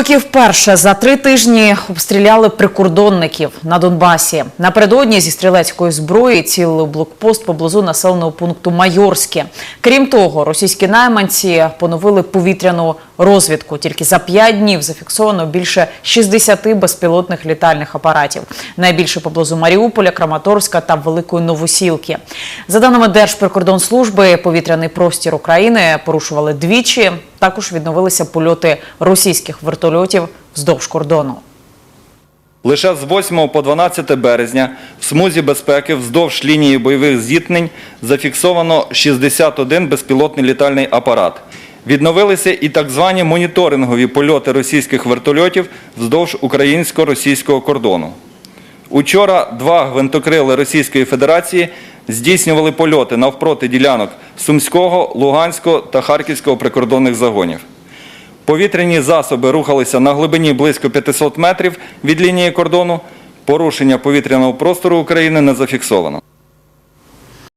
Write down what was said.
Поки вперше за три тижні обстріляли прикордонників на Донбасі. Напередодні зі стрілецької зброї цілили блокпост поблизу населеного пункту Майорське. Крім того, російські найманці поновили повітряну розвідку. Тільки за п'ять днів зафіксовано більше 60 безпілотних літальних апаратів. Найбільше поблизу Маріуполя, Краматорська та Великої Новосілки. За даними Держприкордонслужби, повітряний простір України порушували двічі. Також відновилися польоти російських вертольотів вздовж кордону. Лише з 8 по 12 березня в смузі безпеки вздовж лінії бойових зіткнень зафіксовано 61 безпілотний літальний апарат. Відновилися і так звані моніторингові польоти російських вертольотів вздовж українсько-російського кордону. Учора два гвинтокрили Російської Федерації здійснювали польоти навпроти ділянок Сумського, Луганського та Харківського прикордонних загонів. Повітряні засоби рухалися на глибині близько 500 метрів від лінії кордону. Порушення повітряного простору України не зафіксовано.